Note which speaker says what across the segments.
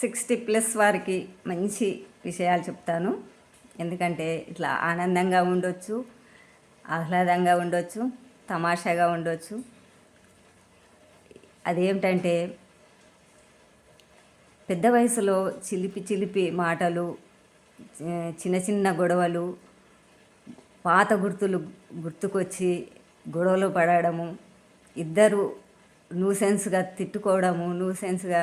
Speaker 1: Sixty plus వారికి మంచి విషయాలు చెప్తాను. ఎందుకంటే ఇట్లా ఆనందంగా ఉండొచ్చు ఆహ్లాదంగా ఉండొచ్చు తమాషాగా ఉండొచ్చు. అదేమిటంటే పెద్ద వయసులో చిలిపి చిలిపి మాటలు చిన్న చిన్న గొడవలు పాత గుర్తులు గుర్తుకొచ్చి గొడవలు పడడము ఇద్దరు న్యూసెన్స్గా తిట్టుకోవడము న్యూసెన్స్గా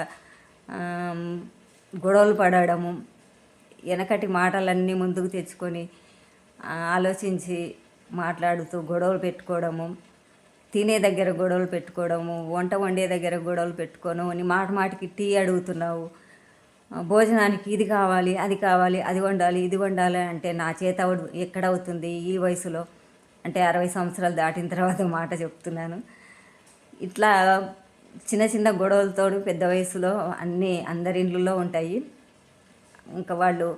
Speaker 1: గొడవలు పడడము వెనకటి మాటలన్నీ ముందుకు తెచ్చుకొని ఆలోచించి మాట్లాడుతూ గొడవలు పెట్టుకోవడము తినే దగ్గర గొడవలు పెట్టుకోవడము వంట వండే దగ్గర గొడవలు పెట్టుకోను నీ మాట మాటికి టీ అడుగుతున్నావు భోజనానికి ఇది కావాలి అది కావాలి అది వండాలి ఇది వండాలి అంటే నా చేత ఎక్కడవుతుంది ఈ వయసులో? అంటే అరవై సంవత్సరాలు దాటిన తర్వాత మాట చెప్తున్నాను. ఇట్లా చిన్న చిన్న గొడవలతోడు పెద్ద వయసులో అన్నీ అందరి ఇండ్లలో ఉంటాయి. ఇంకా వాళ్ళు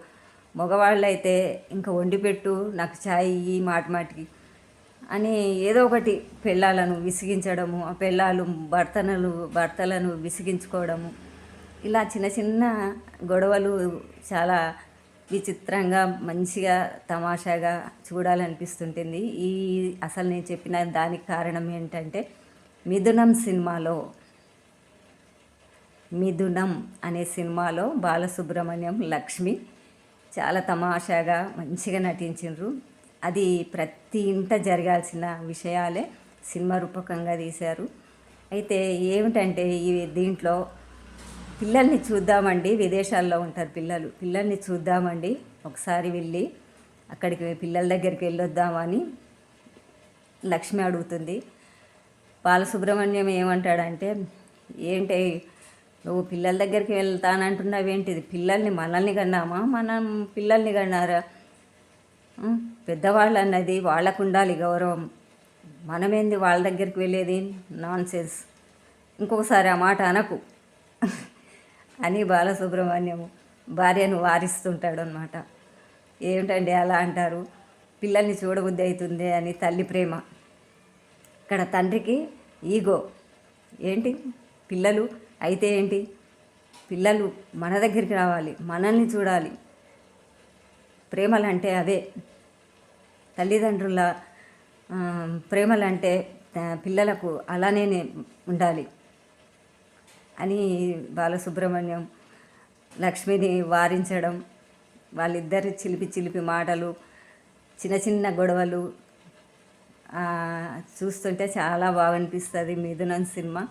Speaker 1: మగవాళ్ళు అయితే ఇంకా వండి పెట్టు నాకు ఛాయ్ ఈ మాట మాటికి అని ఏదో ఒకటి పెళ్ళాలను విసిగించడము ఆ పెళ్ళాలు భర్తనలు భర్తలను విసిగించుకోవడము. ఇలా చిన్న చిన్న గొడవలు చాలా విచిత్రంగా మంచిగా తమాషాగా చూడాలనిపిస్తుంటుంది. ఈ అసలు నేను చెప్పిన దానికి కారణం ఏంటంటే మిథునం సినిమాలో మిథునం అనే సినిమాలో బాలసుబ్రహ్మణ్యం లక్ష్మి చాలా తమాషాగా మంచిగా నటించిండ్రు. అది ప్రతి ఇంట జరగాల్సిన విషయాలే సినిమా రూపకంగా తీశారు. అయితే ఏమిటంటే ఈ దీంట్లో పిల్లల్ని చూద్దామండి విదేశాల్లో ఉంటారు పిల్లలు. పిల్లల్ని చూద్దామండి ఒకసారి వెళ్ళి అక్కడికి పిల్లల దగ్గరికి వెళ్ళొద్దామని లక్ష్మి అడుగుతుంది. బాలసుబ్రహ్మణ్యం ఏమంటాడంటే ఏంటి నువ్వు పిల్లల దగ్గరికి వెళ్తానంటున్నావేంటిది? పిల్లల్ని మనల్ని కన్నామా? మనం పిల్లల్ని కన్నారా? పెద్దవాళ్ళు అన్నది వాళ్ళకు ఉండాలి గౌరవం. మనమేంది వాళ్ళ దగ్గరికి వెళ్ళేది? నాన్ సెన్స్ ఇంకొకసారి ఆ మాట అనకు. అని బాలసుబ్రహ్మణ్యం భార్యను వారిస్తుంటాడు అనమాట ఏమిటండి అలా అంటారు? పిల్లల్ని చూడబుద్ధి అవుతుంది అని తల్లి ప్రేమ. ఇక్కడ తండ్రికి ఈగో. ఏంటి? పిల్లలు అయితే ఏంటి? పిల్లలు మన దగ్గరికి రావాలి మనల్ని చూడాలి. ప్రేమలంటే అవే. తల్లిదండ్రుల ప్రేమలంటే పిల్లలకు అలానే ఉండాలి అని బాలసుబ్రహ్మణ్యం లక్ష్మిని వారించడం వాళ్ళిద్దరి చిలిపి చిలిపి మాటలు చిన్న చిన్న గొడవలు చూస్తుంటే చాలా బాగా అనిపిస్తుంది మిథునం సినిమా.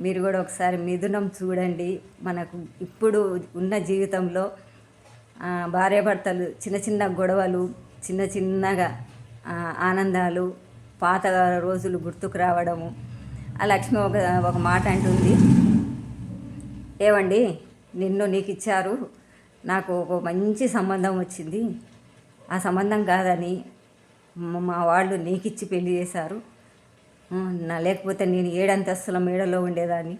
Speaker 1: మీరు కూడా ఒకసారి మిథునం చూడండి. మనకు ఇప్పుడు ఉన్న జీవితంలో భార్యాభర్తలు చిన్న చిన్న గొడవలు చిన్న చిన్నగా ఆనందాలు పాత రోజులు గుర్తుకు రావడము. ఆ లక్ష్మి ఒక ఒక మాట అంటుంది. ఏవండి నిన్ను నీకు ఇచ్చారు నాకు ఒక మంచి సంబంధం వచ్చింది. ఆ సంబంధం కాదని మా వాళ్ళు నీకిచ్చి పెళ్ళి చేశారు. నా లేకపోతే నేను ఏడంతస్తుల మేడలో ఉండేదాన్ని.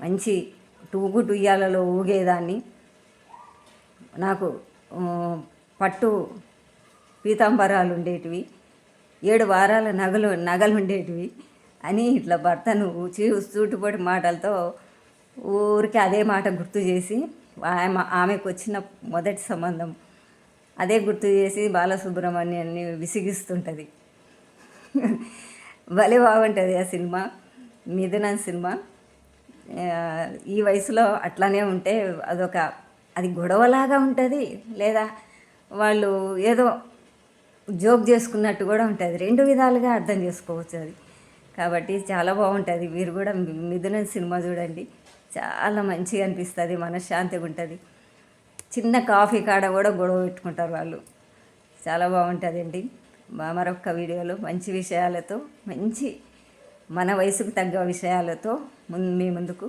Speaker 1: మంచి టూగు టుయ్యాలలో ఊగేదాన్ని. నాకు పట్టు పీతాంబరాలు ఉండేటివి. ఏడు వారాల నగలు నగలు ఉండేటివి. అని ఇట్లా భర్తను చూటుపడి మాటలతో ఊరికి అదే మాట గుర్తు చేసి ఆమె ఆమెకు వచ్చిన మొదటి సంబంధం అదే గుర్తు చేసి బాలసుబ్రహ్మణ్యాన్ని విసిగిస్తుంటుంది. భలే బాగుంటుంది ఆ సినిమా. మిథునన్ సినిమా? ఈ వయసులో అట్లానే ఉంటే అదొక అది గొడవలాగా ఉంటుంది. లేదా వాళ్ళు ఏదో జోక్ చేసుకున్నట్టు కూడా ఉంటుంది. రెండు విధాలుగా అర్థం చేసుకోవచ్చు అది. కాబట్టి చాలా బాగుంటుంది. మీరు కూడా మిథునం సినిమా చూడండి. చాలా మంచిగా అనిపిస్తుంది. మనశ్శాంతిగా ఉంటుంది. చిన్న కాఫీ కాడ కూడా గొడవ పెట్టుకుంటారు వాళ్ళు. చాలా బాగుంటుందండి. మరొక వీడియోలో మంచి విషయాలతో మంచి మన వయసుకు తగ్గ విషయాలతో ముందు మీ ముందుకు